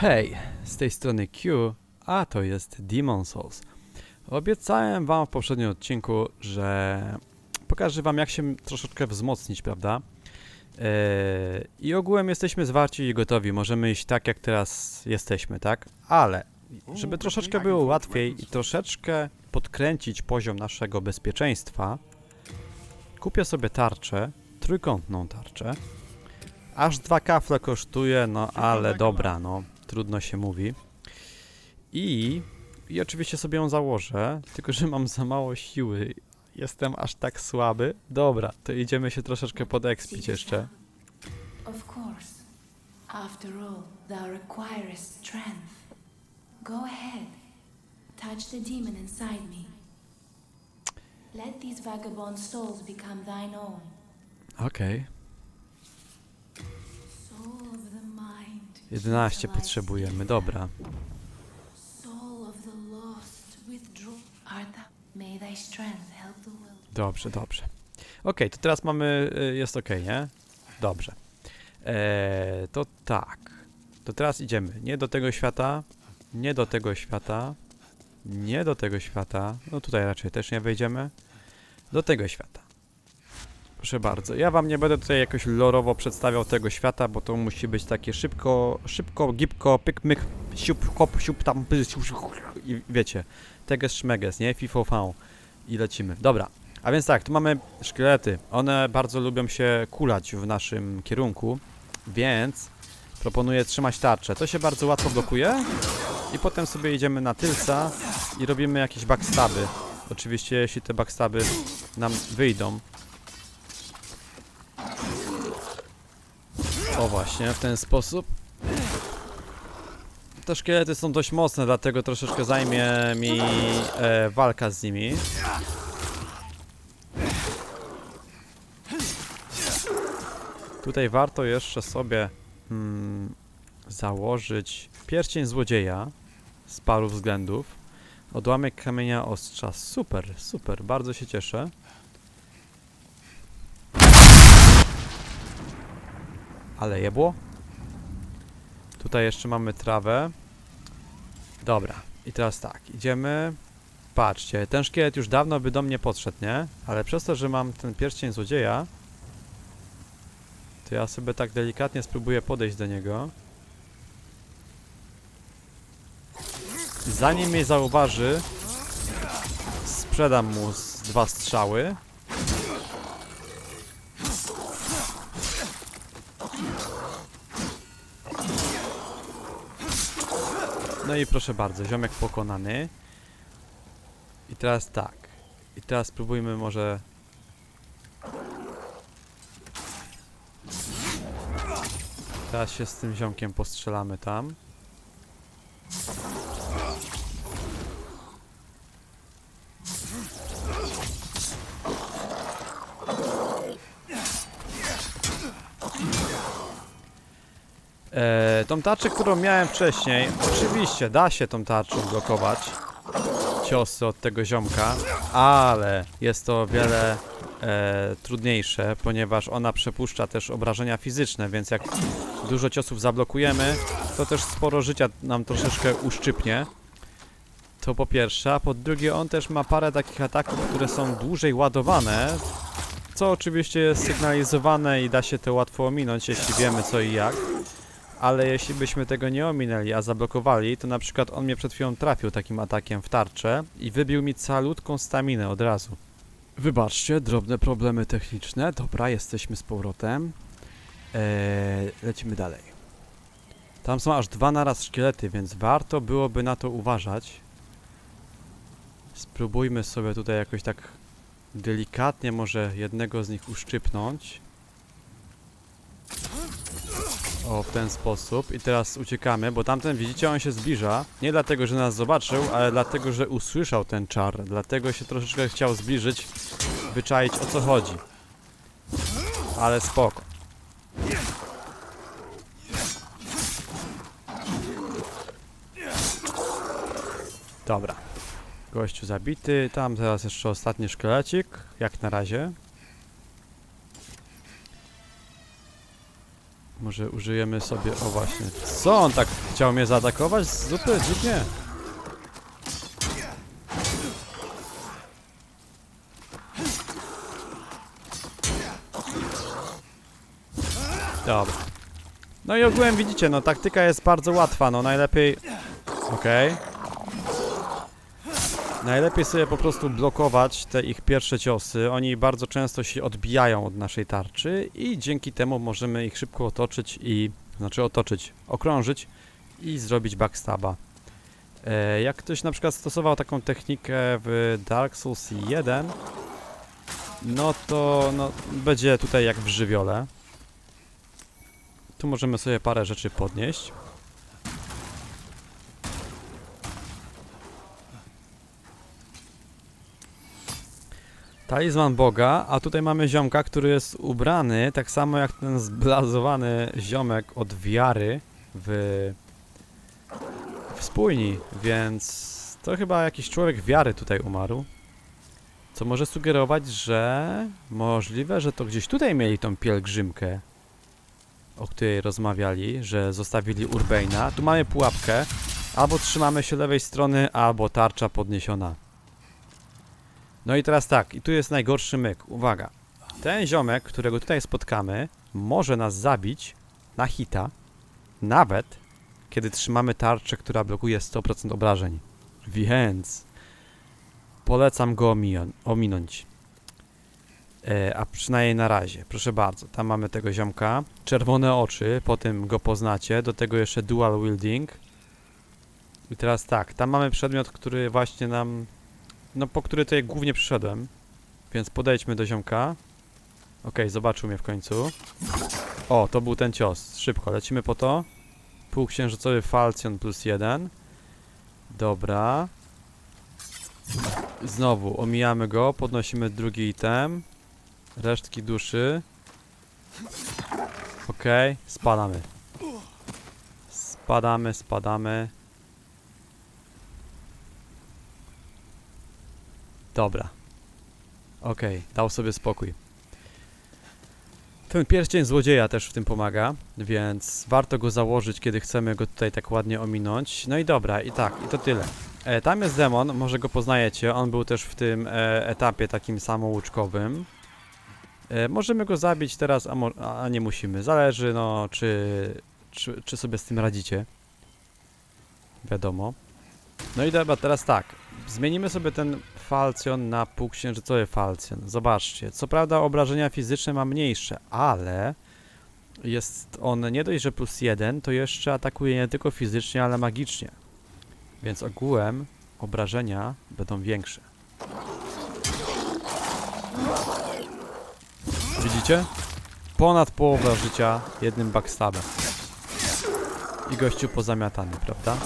Hej, z tej strony Q, a to jest Demon Souls. Obiecałem wam w poprzednim odcinku, że pokażę wam jak się troszeczkę wzmocnić, prawda? Eee, I ogółem jesteśmy zwarci i gotowi, możemy iść tak jak teraz jesteśmy, tak? Ale, żeby troszeczkę było łatwiej i troszeczkę podkręcić poziom naszego bezpieczeństwa, kupię sobie tarczę, trójkątną tarczę. Aż dwa kafle kosztuje, no ale dobra, no trudno się mówi. I, I oczywiście sobie ją założę, tylko że mam za mało siły. Jestem aż tak słaby. Dobra, to idziemy się troszeczkę podekspić jeszcze. Of course. After all, thou requirest strength. Go ahead. Touch the demon inside me. Let these vagabond souls become thine own. Okej, Soul 11 potrzebujemy, dobra. Dobrze, dobrze. Ok, to teraz mamy. Y, jest ok, nie? Dobrze. Eee, to tak. To teraz idziemy. Nie do tego świata. Nie do tego świata. Nie do tego świata. No tutaj raczej też nie wejdziemy. Do tego świata. Proszę bardzo. Ja wam nie będę tutaj jakoś lorowo przedstawiał tego świata, bo to musi być takie szybko, szybko, gipko, pyk, myk, siup, hop, siup, tam, siup, i wiecie, teges, szmeges, nie? Fifo. I lecimy. Dobra. A więc tak, tu mamy szkielety. One bardzo lubią się kulać w naszym kierunku, więc proponuję trzymać tarczę. To się bardzo łatwo blokuje i potem sobie idziemy na tylca i robimy jakieś backstaby. Oczywiście jeśli te backstaby nam wyjdą. O właśnie, w ten sposób. Te szkielety są dość mocne, dlatego troszeczkę zajmie mi e, walka z nimi. Tutaj warto jeszcze sobie mm, założyć pierścień złodzieja z paru względów. Odłamek kamienia ostrza. Super, super, bardzo się cieszę. Ale jebło. Tutaj jeszcze mamy trawę. Dobra, i teraz tak, idziemy. Patrzcie, ten szkielet już dawno by do mnie podszedł, nie? Ale przez to, że mam ten pierścień złodzieja, to ja sobie tak delikatnie spróbuję podejść do niego. Zanim mnie zauważy, sprzedam mu dwa strzały. No i proszę bardzo, ziomek pokonany. I teraz tak. I teraz spróbujmy może Teraz się z tym ziomkiem postrzelamy tam. Tarczę, którą miałem wcześniej, oczywiście da się tą tarczą blokować ciosy od tego ziomka, ale jest to o wiele e, trudniejsze, ponieważ ona przepuszcza też obrażenia fizyczne, więc jak dużo ciosów zablokujemy, to też sporo życia nam troszeczkę uszczypnie. To po pierwsze, a po drugie on też ma parę takich ataków, które są dłużej ładowane, co oczywiście jest sygnalizowane i da się to łatwo ominąć, jeśli wiemy co i jak. Ale jeśli byśmy tego nie ominęli, a zablokowali, to na przykład on mnie przed chwilą trafił takim atakiem w tarczę i wybił mi calutką staminę od razu. Wybaczcie, drobne problemy techniczne. Dobra, jesteśmy z powrotem. Eee, lecimy dalej. Tam są aż dwa naraz szkielety, więc warto byłoby na to uważać. Spróbujmy sobie tutaj jakoś tak delikatnie może jednego z nich uszczypnąć. O, w ten sposób. I teraz uciekamy, bo tamten, widzicie, on się zbliża. Nie dlatego, że nas zobaczył, ale dlatego, że usłyszał ten czar. Dlatego się troszeczkę chciał zbliżyć, wyczaić o co chodzi. Ale spoko. Dobra. Gościu zabity. Tam teraz jeszcze ostatni szkielecik. Jak na razie. Może użyjemy sobie, o właśnie, co on tak Chciał mnie zaatakować zupy? Dziwnie. Dobra. No i ogółem widzicie, no taktyka jest bardzo łatwa, no najlepiej... Okej. Najlepiej sobie po prostu blokować te ich pierwsze ciosy. Oni bardzo często się odbijają od naszej tarczy i dzięki temu możemy ich szybko otoczyć i... Znaczy otoczyć, okrążyć i zrobić backstaba. E, jak ktoś na przykład stosował taką technikę w Dark Souls 1, no to no, będzie tutaj jak w żywiole. Tu możemy sobie parę rzeczy podnieść. Talizman Boga, a tutaj mamy ziomka, który jest ubrany tak samo jak ten zblazowany ziomek od wiary w, w spójni, więc to chyba jakiś człowiek wiary tutaj umarł. Co może sugerować, że możliwe, że to gdzieś tutaj mieli tą pielgrzymkę, o której rozmawiali, że zostawili Urbeina. Tu mamy pułapkę, albo trzymamy się lewej strony, albo tarcza podniesiona. No i teraz tak, i tu jest najgorszy myk. Uwaga. Ten ziomek, którego tutaj spotkamy, może nas zabić na hita, nawet kiedy trzymamy tarczę, która blokuje 100% obrażeń. Więc polecam go ominąć. E, a przynajmniej na razie. Proszę bardzo, tam mamy tego ziomka. Czerwone oczy, po tym go poznacie. Do tego jeszcze dual wielding. I teraz tak, tam mamy przedmiot, który właśnie nam no po który tutaj głównie przyszedłem. Więc podejdźmy do ziomka. Okej, zobaczył mnie w końcu. O, to był ten cios. Szybko, lecimy po to. Półksiężycowy falcjon plus jeden. Dobra. Znowu, omijamy go, podnosimy drugi item. Resztki duszy. Okej, spadamy. Spadamy, spadamy. Dobra. Okej, dał sobie spokój. Ten pierścień złodzieja też w tym pomaga, więc warto go założyć, kiedy chcemy go tutaj tak ładnie ominąć. No i dobra, i tak, i to tyle. E, tam jest demon, może go poznajecie, on był też w tym e, etapie takim samouczkowym. E, możemy go zabić teraz, a, a nie musimy. Zależy, no, czy, czy, czy sobie z tym radzicie. Wiadomo. No i dobra, teraz tak. Zmienimy sobie ten falcjon na półksiężycowy falcjon. Zobaczcie, co prawda obrażenia fizyczne ma mniejsze, ale jest on nie dość, że plus jeden, to jeszcze atakuje nie tylko fizycznie, ale magicznie. Więc ogółem obrażenia będą większe. Widzicie? Ponad połowę życia jednym backstabem. I gościu pozamiatany, prawda?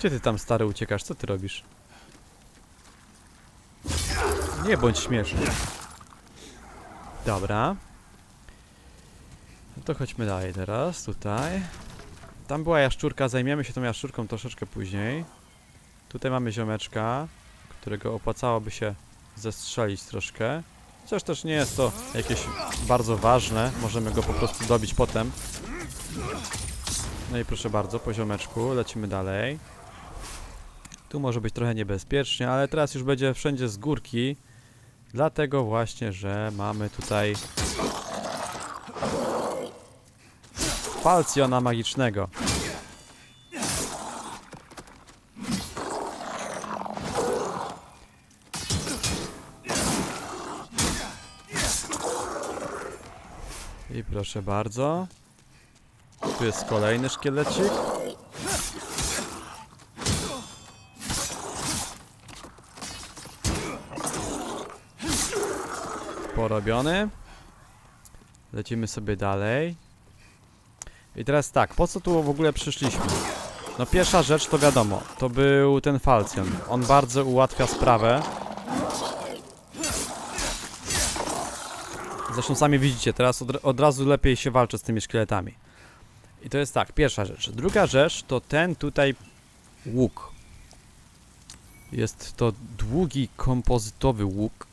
Gdzie ty tam stary uciekasz? Co ty robisz? Nie bądź śmieszny. Dobra. No to chodźmy dalej teraz, tutaj. Tam była jaszczurka, zajmiemy się tą jaszczurką troszeczkę później. Tutaj mamy ziomeczka, którego opłacałoby się zestrzelić troszkę. Chociaż też nie jest to jakieś bardzo ważne, możemy go po prostu dobić potem. No i proszę bardzo, po ziomeczku, lecimy dalej. Tu może być trochę niebezpiecznie, ale teraz już będzie wszędzie z górki. Dlatego właśnie, że mamy tutaj falcjona magicznego. I proszę bardzo. Tu jest kolejny szkielecik. Porobiony. Lecimy sobie dalej. I teraz tak, po co tu w ogóle przyszliśmy? No pierwsza rzecz to wiadomo, to był ten falcjon. On bardzo ułatwia sprawę. Zresztą sami widzicie, teraz od, od razu lepiej się walczy z tymi szkieletami. I to jest tak, pierwsza rzecz. Druga rzecz to ten tutaj łuk. Jest to długi kompozytowy łuk.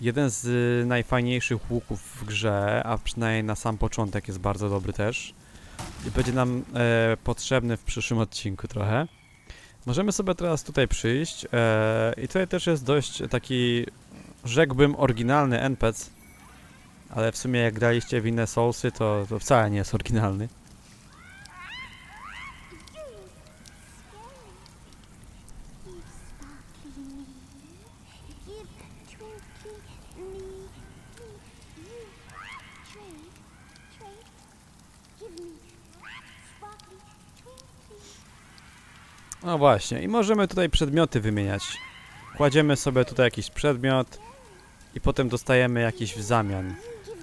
Jeden z y, najfajniejszych łuków w grze, a przynajmniej na sam początek jest bardzo dobry też. I będzie nam e, potrzebny w przyszłym odcinku trochę. Możemy sobie teraz tutaj przyjść e, i tutaj też jest dość taki, rzekłbym, oryginalny NPC, ale w sumie jak graliście w inne Soulsy, to, to wcale nie jest oryginalny. Właśnie, i możemy tutaj przedmioty wymieniać. Kładziemy sobie tutaj jakiś przedmiot i potem dostajemy jakiś w zamian.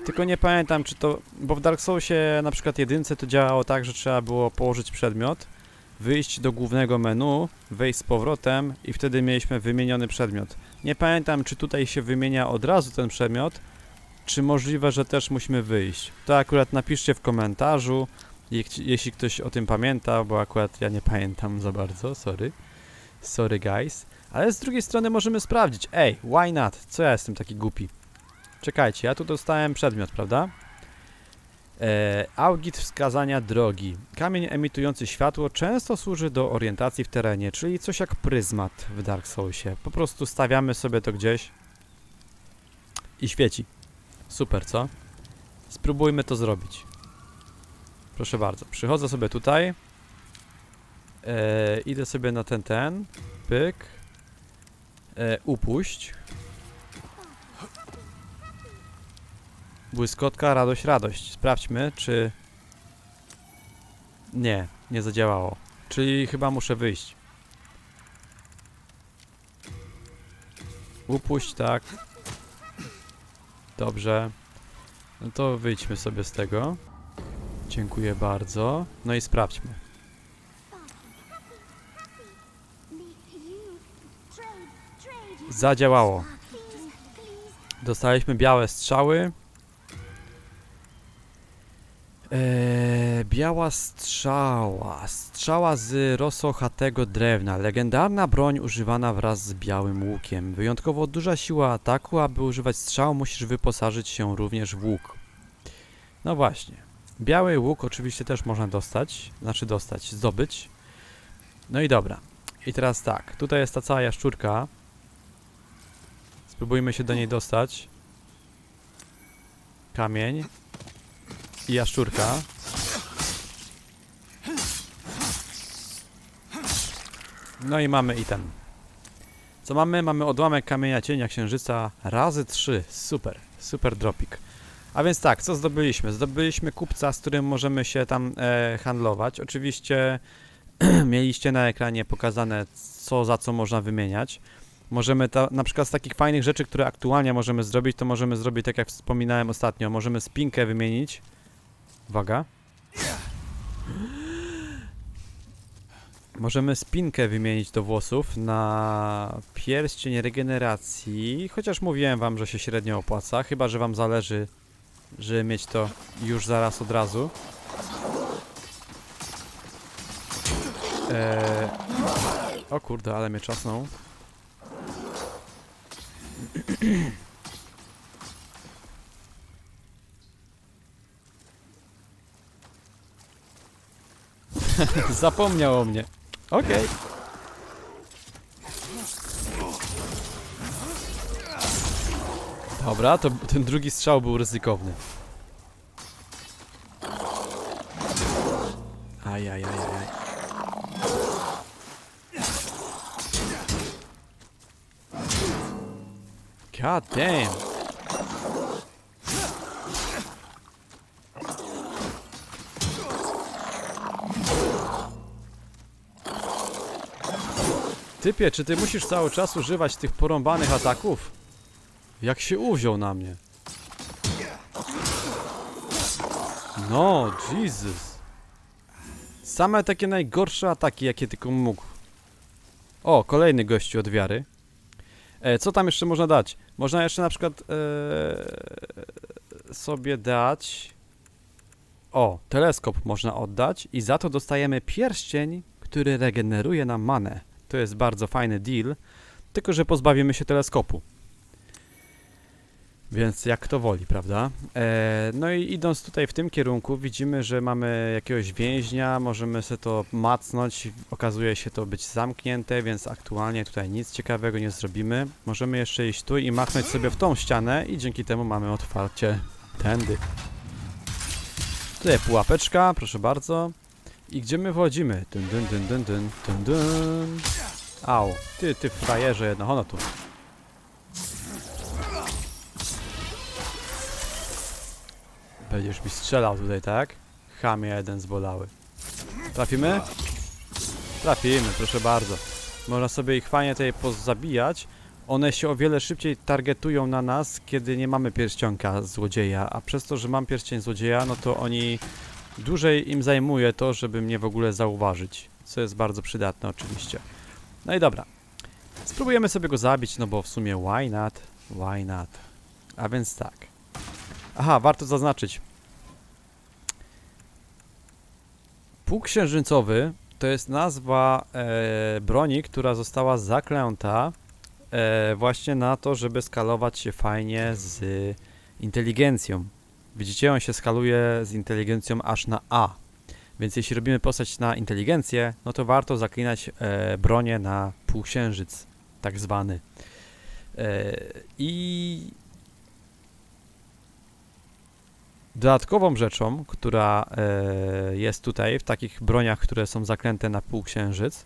Tylko nie pamiętam, czy to. Bo w Dark Soulsie na przykład jedynce to działało tak, że trzeba było położyć przedmiot, wyjść do głównego menu, wejść z powrotem i wtedy mieliśmy wymieniony przedmiot. Nie pamiętam, czy tutaj się wymienia od razu ten przedmiot, czy możliwe, że też musimy wyjść. To akurat napiszcie w komentarzu, jeśli ktoś o tym pamięta, bo akurat ja nie pamiętam za bardzo, sorry. Sorry guys. Ale z drugiej strony możemy sprawdzić. Ej, why not? Co ja jestem taki głupi? Czekajcie, ja tu dostałem przedmiot, prawda? E, augit wskazania drogi. Kamień emitujący światło często służy do orientacji w terenie, czyli coś jak pryzmat w Dark Soulsie. Po prostu stawiamy sobie to gdzieś i świeci. Super, co? Spróbujmy to zrobić. Proszę bardzo, przychodzę sobie tutaj. E, idę sobie na ten, ten. Pyk. E, upuść. Błyskotka, radość, radość. Sprawdźmy, czy... Nie, nie zadziałało. Czyli chyba muszę wyjść. Upuść, tak. Dobrze. No to wyjdźmy sobie z tego. Dziękuję bardzo. No i sprawdźmy. Zadziałało. Dostaliśmy białe strzały. Eee, biała strzała. Strzała z rosochatego drewna. Legendarna broń używana wraz z białym łukiem. Wyjątkowo duża siła ataku. Aby używać strzał, musisz wyposażyć się również w łuk. No właśnie. Biały łuk oczywiście też można dostać. Znaczy dostać, zdobyć. No i dobra. I teraz tak. Tutaj jest ta cała jaszczurka. Spróbujmy się do niej dostać. Kamień. I jaszczurka. No i mamy item. Co mamy? Mamy odłamek kamienia cienia księżyca razy 3. Super, super dropik. A więc tak, co zdobyliśmy? Zdobyliśmy kupca, z którym możemy się tam e, handlować. Oczywiście mieliście na ekranie pokazane, co za co można wymieniać. Możemy ta, na przykład z takich fajnych rzeczy, które aktualnie możemy zrobić, to możemy zrobić tak jak wspominałem ostatnio. Możemy spinkę wymienić. Uwaga. Możemy spinkę wymienić do włosów na pierścień regeneracji, chociaż mówiłem wam, że się średnio opłaca, chyba że wam zależy, żeby mieć to już zaraz od razu. Eee... O kurde, ale mnie czasnął. Zapomniał o mnie. Okej. Dobra, to ten drugi strzał był ryzykowny. Ajajajaj. God damn. Typie, czy ty musisz cały czas używać tych porąbanych ataków? Jak się uwziął na mnie? No, Jesus. Same takie najgorsze ataki, jakie tylko mógł. O, kolejny gościu od wiary. E, co tam jeszcze można dać? Można jeszcze na przykład e, sobie dać... O, teleskop można oddać i za to dostajemy pierścień, który regeneruje nam manę. To jest bardzo fajny deal, tylko że pozbawimy się teleskopu. Więc jak kto woli, prawda? E, no i idąc tutaj w tym kierunku, widzimy, że mamy jakiegoś więźnia, możemy sobie to macnąć. Okazuje się to być zamknięte, więc aktualnie tutaj nic ciekawego nie zrobimy. Możemy jeszcze iść tu i machnąć sobie w tą ścianę i dzięki temu mamy otwarcie tędy. Tutaj pułapeczka, proszę bardzo. I gdzie my wchodzimy? Dun, dun, dun, dun, dun, dun, dun. Au, ty, ty frajerze jedno, ono tu. Będziesz mi strzelał tutaj, tak? Chamie jeden zbolały. Trafimy? Trafimy, proszę bardzo. Można sobie ich fajnie tutaj pozabijać. One się o wiele szybciej targetują na nas, kiedy nie mamy pierścionka złodzieja, a przez to, że mam pierścień złodzieja, no to oni dłużej im zajmuje to, żeby mnie w ogóle zauważyć, co jest bardzo przydatne oczywiście. No i dobra. Spróbujemy sobie go zabić, no bo w sumie why not? Why not? A więc tak. Aha, warto zaznaczyć. Półksiężycowy to jest nazwa e, broni, która została zaklęta e, właśnie na to, żeby skalować się fajnie z inteligencją. Widzicie, on się skaluje z inteligencją aż na A. Więc jeśli robimy postać na inteligencję, no to warto zaklinać e, bronię na półksiężyc, tak zwany. E, I dodatkową rzeczą, która e, jest tutaj w takich broniach, które są zaklęte na półksiężyc,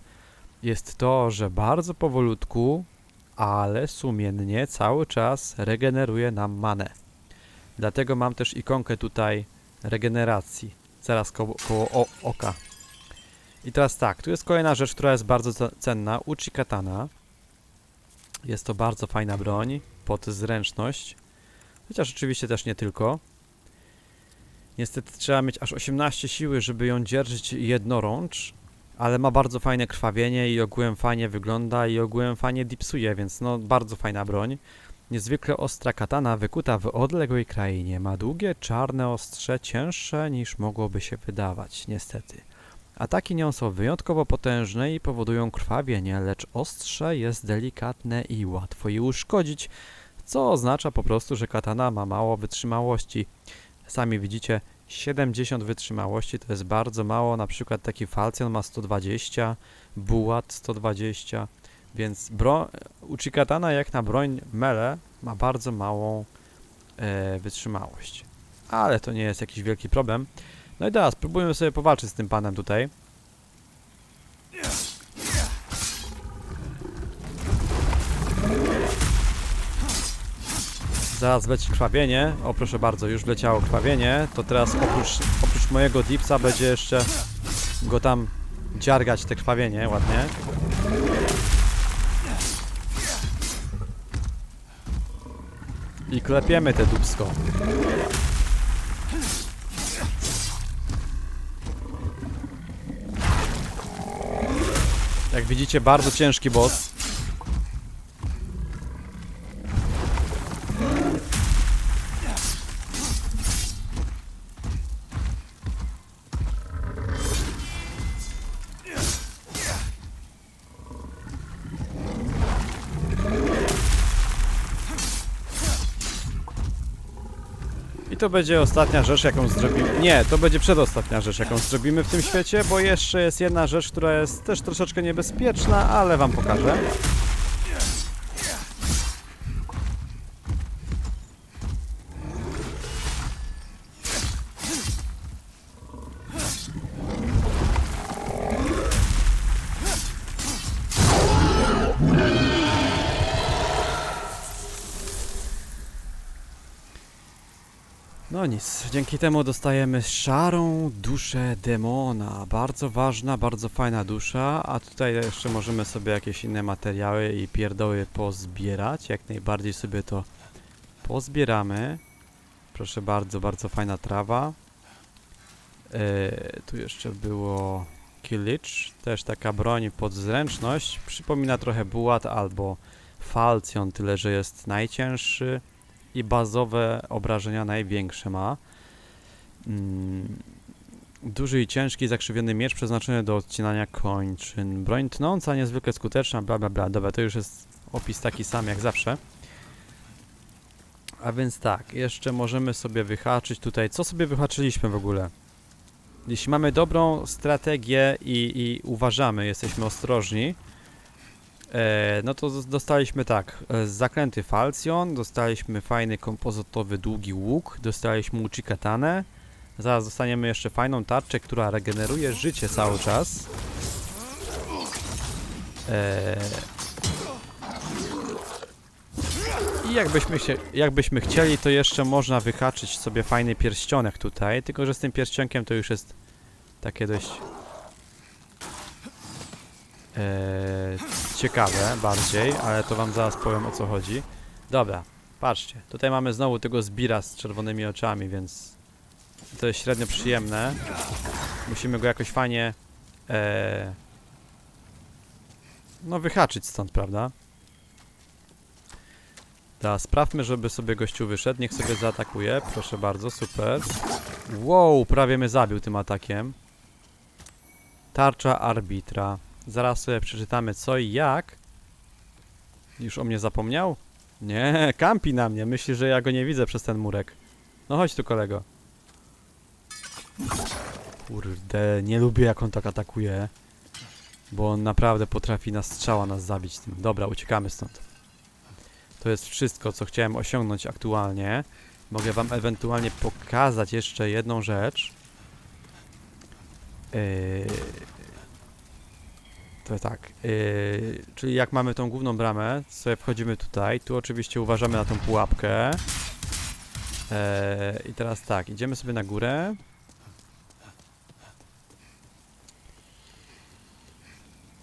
jest to, że bardzo powolutku, ale sumiennie cały czas regeneruje nam manę. Dlatego mam też ikonkę tutaj regeneracji, zaraz koło, koło oka. I teraz tak, tu jest kolejna rzecz, która jest bardzo ce- cenna, Uchi Katana. Jest to bardzo fajna broń pod zręczność, chociaż oczywiście też nie tylko. Niestety trzeba mieć aż 18 siły, żeby ją dzierżyć jednorącz, ale ma bardzo fajne krwawienie i ogółem fajnie wygląda i ogółem fajnie dipsuje, więc no bardzo fajna broń. Niezwykle ostra katana wykuta w odległej krainie ma długie, czarne ostrze, cięższe niż mogłoby się wydawać, niestety. Ataki nią są wyjątkowo potężne i powodują krwawienie, lecz ostrze jest delikatne i łatwo je uszkodzić, co oznacza po prostu, że katana ma mało wytrzymałości. Sami widzicie, 70 wytrzymałości to jest bardzo mało, na przykład taki falcjon ma 120, bułat 120, więc bro Uchikatana jak na broń mele ma bardzo małą e, wytrzymałość. Ale to nie jest jakiś wielki problem. No i teraz spróbujmy sobie powalczyć z tym panem tutaj. Zaraz wleci krwawienie. O proszę bardzo, już wleciało krwawienie. To teraz oprócz, oprócz mojego dipsa będzie jeszcze go tam dziargać te krwawienie ładnie. I klepiemy te dubsko. Jak widzicie, bardzo ciężki boss. To będzie ostatnia rzecz, jaką zrobimy. Nie, to będzie przedostatnia rzecz, jaką zrobimy w tym świecie, bo jeszcze jest jedna rzecz, która jest też troszeczkę niebezpieczna, ale wam pokażę. Nic, dzięki temu dostajemy szarą duszę demona. Bardzo ważna, bardzo fajna dusza, a tutaj jeszcze możemy sobie jakieś inne materiały i pierdoły pozbierać. Jak najbardziej sobie to pozbieramy. Proszę bardzo, bardzo fajna trawa. E, tu jeszcze było Killicz, też taka broń pod zręczność. Przypomina trochę bułat albo falcjon, tyle że jest najcięższy i bazowe obrażenia największe ma. Mm, duży i ciężki, zakrzywiony miecz przeznaczony do odcinania kończyn. Broń tnąca, niezwykle skuteczna, bla bla bla. Dobra, to już jest opis taki sam jak zawsze. A więc tak, jeszcze możemy sobie wyhaczyć tutaj. Co sobie wyhaczyliśmy w ogóle? Jeśli mamy dobrą strategię i, i uważamy, jesteśmy ostrożni, no to dostaliśmy tak, e, zaklęty falcjon, dostaliśmy fajny kompozytowy długi łuk, dostaliśmy uchikatanę, zaraz dostaniemy jeszcze fajną tarczę, która regeneruje życie cały czas. E, I jakbyśmy, chcie, jakbyśmy chcieli, to jeszcze można wyhaczyć sobie fajny pierścionek tutaj, tylko że z tym pierścionkiem to już jest takie dość e, ciekawe bardziej, ale to wam zaraz powiem o co chodzi. Dobra, patrzcie, tutaj mamy znowu tego zbira z czerwonymi oczami, więc to jest średnio przyjemne. Musimy go jakoś fajnie e, no wyhaczyć stąd, prawda? Da, sprawmy, żeby sobie gościu wyszedł. Niech sobie zaatakuje. Proszę bardzo, super. Wow, prawie mnie zabił tym atakiem. Tarcza arbitra. Zaraz sobie przeczytamy co i jak. Już o mnie zapomniał? Nie, kampi na mnie. Myśli, że ja go nie widzę przez ten murek. No chodź tu, kolego. Kurde, nie lubię jak on tak atakuje. Bo on naprawdę potrafi na strzała nas zabić tym. Dobra, uciekamy stąd. To jest wszystko, co chciałem osiągnąć aktualnie. Mogę wam ewentualnie pokazać jeszcze jedną rzecz. Yy, tak. Yy, czyli jak mamy tą główną bramę, sobie wchodzimy tutaj. Tu oczywiście uważamy na tą pułapkę. Yy, I teraz tak, idziemy sobie na górę.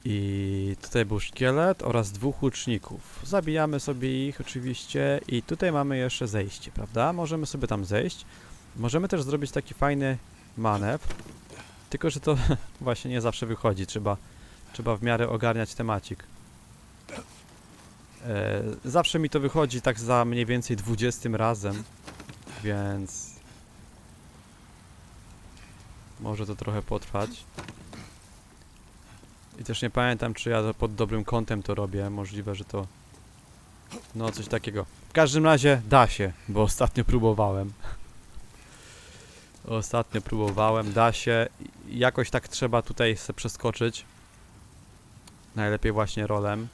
I tutaj był szkielet oraz dwóch łuczników. Zabijamy sobie ich oczywiście i tutaj mamy jeszcze zejście, prawda? Możemy sobie tam zejść. Możemy też zrobić taki fajny manewr. Tylko, że to właśnie nie zawsze wychodzi. Trzeba, trzeba w miarę ogarniać temacik. E, zawsze mi to wychodzi tak za mniej więcej 20 razem, więc może to trochę potrwać. I też nie pamiętam, czy ja pod dobrym kątem to robię. Możliwe, że to. No, coś takiego. W każdym razie da się, bo ostatnio próbowałem. Ostatnio próbowałem, da się. Jakoś tak trzeba tutaj se przeskoczyć. Najlepiej właśnie rolem.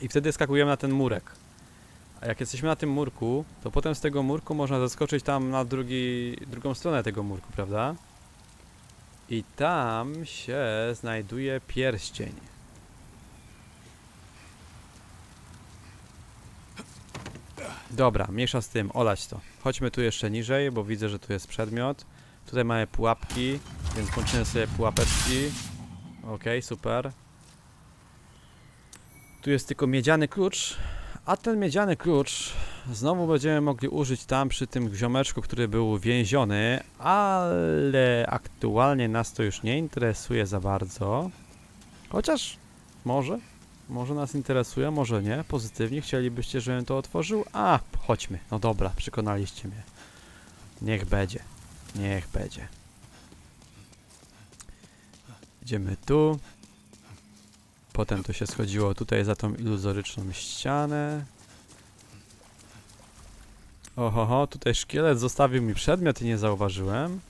I wtedy skakujemy na ten murek. A jak jesteśmy na tym murku, to potem z tego murku można zaskoczyć tam na drugi, drugą stronę tego murku, prawda? I tam się znajduje pierścień. Dobra, mniejsza z tym, olać to. Chodźmy tu jeszcze niżej, bo widzę, że tu jest przedmiot. Tutaj mamy pułapki, więc włączymy sobie pułapeczki. Okej, super. Tu jest tylko miedziany klucz, a ten miedziany klucz znowu będziemy mogli użyć tam przy tym ziomeczku, który był więziony, ale aktualnie nas to już nie interesuje za bardzo. Chociaż może, może nas interesuje, może nie. Pozytywnie chcielibyście, żebym to otworzył? A, chodźmy. No dobra, przekonaliście mnie. Niech będzie. Niech będzie. Idziemy tu. Potem to się schodziło tutaj za tą iluzoryczną ścianę. Ohoho, tutaj szkielet zostawił mi przedmiot i nie zauważyłem.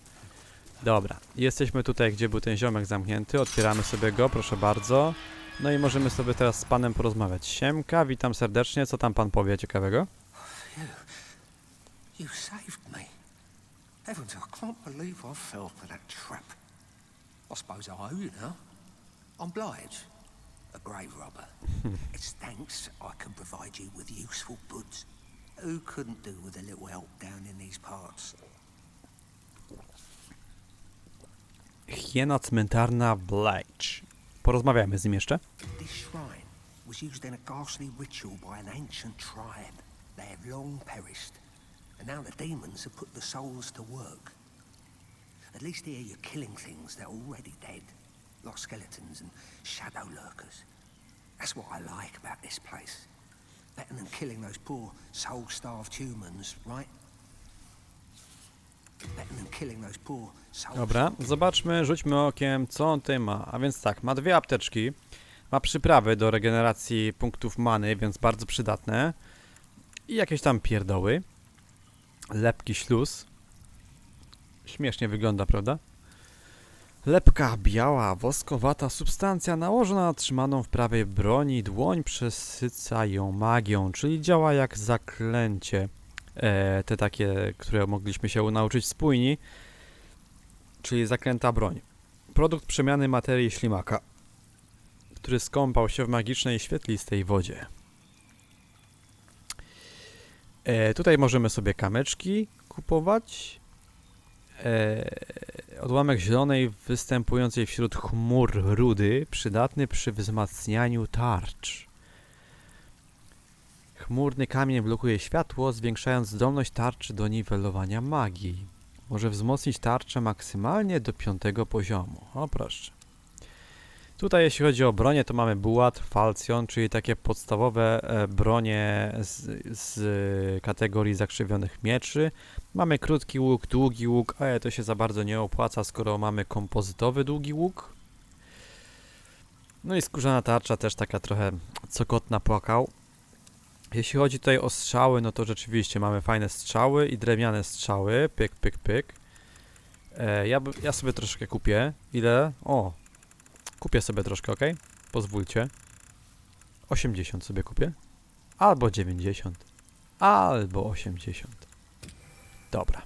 Dobra, jesteśmy tutaj, gdzie był ten ziomek zamknięty. Otwieramy sobie go, proszę bardzo. No i możemy sobie teraz z panem porozmawiać. Siemka, witam serdecznie. Co tam pan powie ciekawego? You saved me. Heavens, I can't believe I fell for that trap. I suppose I owe you now. I'm Blige, a grave robber. it's thanks I can provide you with useful goods. Who couldn't do with a little help down in these parts? Hiena cmentarna Blige. Porozmawiajmy z nim jeszcze. This shrine was used in a ghastly ritual by an ancient tribe. They have long perished, and now the demons have put the souls to work. At least here you're killing things that are already dead, like skeletons and shadow lurkers. That's what I like about this place. Better than killing those poor soul-starved humans, right? Dobra, zobaczmy, rzućmy okiem, co on tutaj ma. A więc tak, ma dwie apteczki, ma przyprawy do regeneracji punktów many, więc bardzo przydatne. I jakieś tam pierdoły. Lepki śluz. Śmiesznie wygląda, prawda? Lepka biała, woskowata substancja nałożona na trzymaną w prawej broni dłoń przesyca ją magią, czyli działa jak zaklęcie. E, te takie, które mogliśmy się nauczyć spójni, czyli zaklęta broń. Produkt przemiany materii ślimaka, który skąpał się w magicznej świetlistej wodzie. E, tutaj możemy sobie kamyczki kupować. E, odłamek zielonej występującej wśród chmur rudy, przydatny przy wzmacnianiu tarcz. Chmurny kamień blokuje światło, zwiększając zdolność tarczy do niwelowania magii. Może wzmocnić tarczę maksymalnie do piątego poziomu. O proszę. Tutaj jeśli chodzi o bronię, to mamy bułat, falcjon, czyli takie podstawowe e, bronie z, z kategorii zakrzywionych mieczy. Mamy krótki łuk, długi łuk, ale to się za bardzo nie opłaca, skoro mamy kompozytowy długi łuk. No i skórzana tarcza też taka trochę co kot napłakał. Jeśli chodzi tutaj o strzały, no to rzeczywiście mamy fajne strzały i drewniane strzały. Pyk, pyk, pyk. E, ja, ja sobie troszkę kupię. Ile? O, kupię sobie troszkę, ok? Pozwólcie. 80 sobie kupię. Albo 90. Albo 80. Dobra.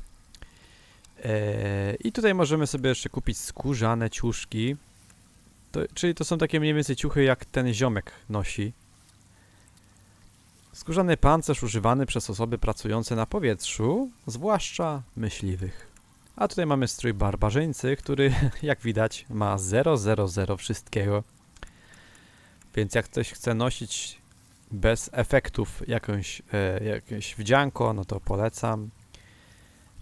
Eee, I tutaj możemy sobie jeszcze kupić skórzane ciuszki. To, czyli to są takie mniej więcej ciuchy, jak ten ziomek nosi. Skórzany pancerz używany przez osoby pracujące na powietrzu, zwłaszcza myśliwych. A tutaj mamy strój barbarzyńcy, który, jak widać, ma 000 wszystkiego. Więc jak ktoś chce nosić bez efektów jakąś, e, jakieś wdzianko, no to polecam.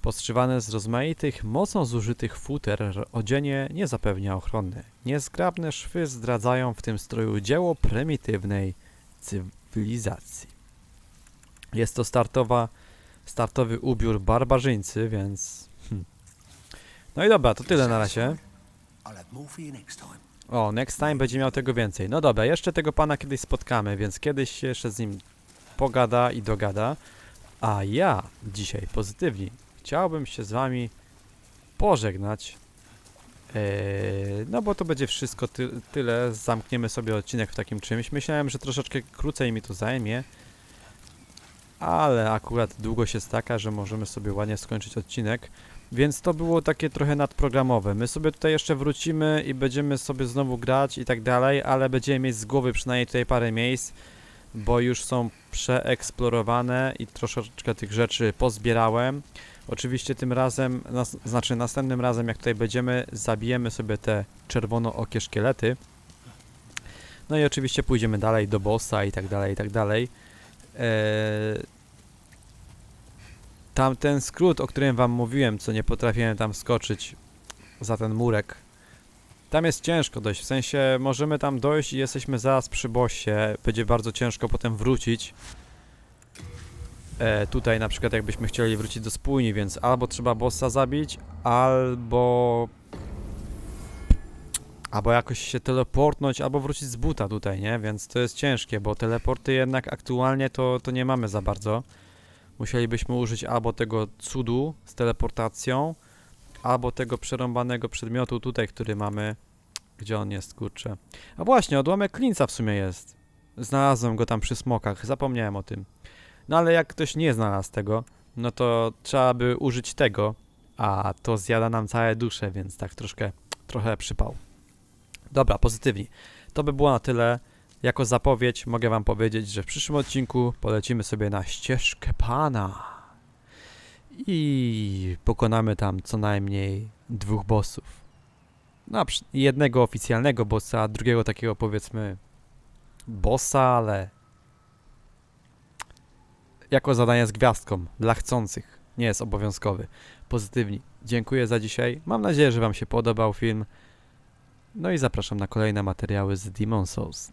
Postrzywane z rozmaitych, mocno zużytych futer, odzienie nie zapewnia ochrony. Niezgrabne szwy zdradzają w tym stroju dzieło prymitywnej cywilizacji. Jest to startowa, startowy ubiór barbarzyńcy, więc... No i dobra, to tyle na razie. O, next time będzie miał tego więcej. No dobra, jeszcze tego pana kiedyś spotkamy, więc kiedyś się jeszcze z nim pogada i dogada. A ja dzisiaj pozytywnie chciałbym się z wami pożegnać. Eee, no bo to będzie wszystko ty tyle. Zamkniemy sobie odcinek w takim czymś. Myślałem, że troszeczkę krócej mi to zajmie. Ale akurat długość jest taka, że możemy sobie ładnie skończyć odcinek. Więc to było takie trochę nadprogramowe. My sobie tutaj jeszcze wrócimy i będziemy sobie znowu grać i tak dalej, ale będziemy mieć z głowy przynajmniej tutaj parę miejsc, bo już są przeeksplorowane i troszeczkę tych rzeczy pozbierałem. Oczywiście tym razem, nas, znaczy następnym razem jak tutaj będziemy, zabijemy sobie te czerwono-okie szkielety. No i oczywiście pójdziemy dalej do bossa i tak dalej, i tak dalej. Eee, tam ten skrót, o którym wam mówiłem, co nie potrafiłem tam skoczyć za ten murek. Tam jest ciężko dość, w sensie możemy tam dojść i jesteśmy zaraz przy bossie. Będzie bardzo ciężko potem wrócić. E, tutaj na przykład jakbyśmy chcieli wrócić do spójni, więc albo trzeba bossa zabić, albo... Albo jakoś się teleportnąć, albo wrócić z buta tutaj, nie? Więc to jest ciężkie, bo teleporty jednak aktualnie to, to nie mamy za bardzo musielibyśmy użyć albo tego cudu z teleportacją, albo tego przerąbanego przedmiotu tutaj, który mamy. Gdzie on jest, kurczę? A właśnie, odłamek klinca w sumie jest. Znalazłem go tam przy smokach, zapomniałem o tym. No ale jak ktoś nie znalazł tego, no to trzeba by użyć tego, a to zjada nam całe dusze, więc tak troszkę, trochę przypał. Dobra, pozytywnie. To by było na tyle. Jako zapowiedź mogę wam powiedzieć, że w przyszłym odcinku polecimy sobie na ścieżkę pana. I pokonamy tam co najmniej dwóch bossów. No, jednego oficjalnego bossa, drugiego takiego powiedzmy bossa, ale jako zadanie z gwiazdką dla chcących. Nie jest obowiązkowy. Pozytywni. Dziękuję za dzisiaj. Mam nadzieję, że wam się podobał film. No i zapraszam na kolejne materiały z Demon Souls.